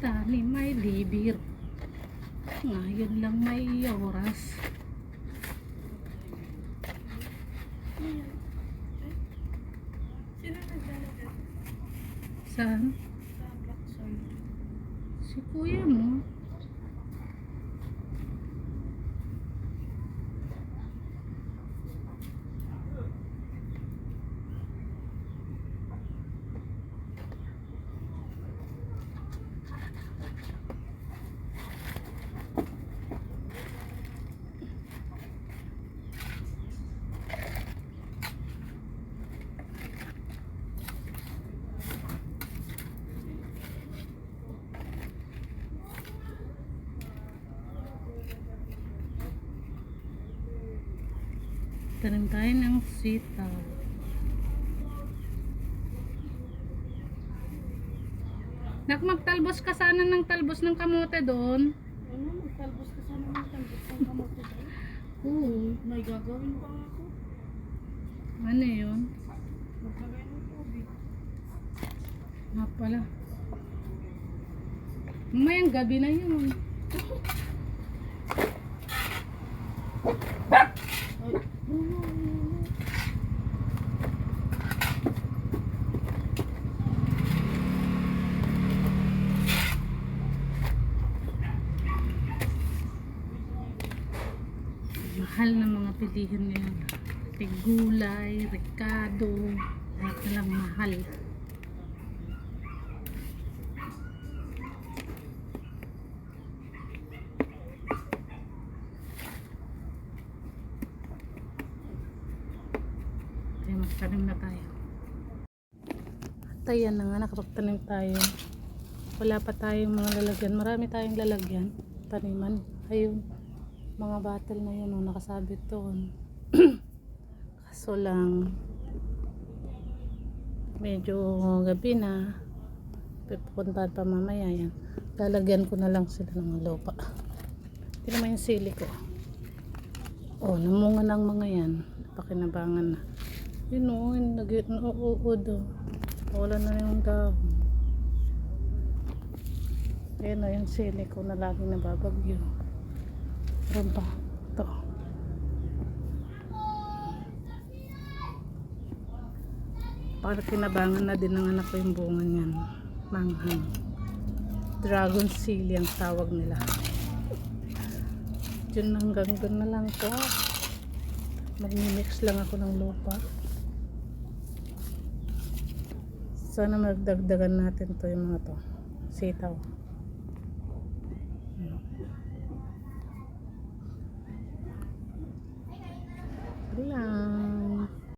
Tani may bibir. Ngayon lang may oras. Saan? Si kuya mo. Tanim tayo ng sitaw. Nak, magtalbos ka sana ng talbos ng kamote doon. Ano, magtalbos ka sana ng talbos ng kamote tayo? Oo. May gagawin pa ako. Ano yun? Maglagay ng tubig. Nga pala. Mamayang gabi na yun. Ay. Mahal na mga pilihan ngayon. Tigulay, rekado, lahat lang mahal. Magtanim na tayo. At ayan na nga, nakapagtanim tayo. Wala pa tayong mga lalagyan. Marami tayong lalagyan. Taniman. Ayun. Mga battle na yun, oh, nakasabit doon. Kaso lang, medyo gabi na. Pupuntahan pa mamaya yan. Lalagyan ko na lang sila ng lupa. Hindi naman yung sili ko. Oh, namunga ng mga yan. Pakinabangan na. Yun o, yun, nag nauuod o. Wala na yung dahon. Ayan na yung sili ko na laging nababagyo. Meron pa. Ito. Para kinabangan na din ng anak ko yung bunga niyan. Manghang. Dragon seal yung tawag nila. Diyan hanggang doon na lang to. Magmimix lang ako ng lupa. Sana magdagdagan natin to yung mga to. Sitaw.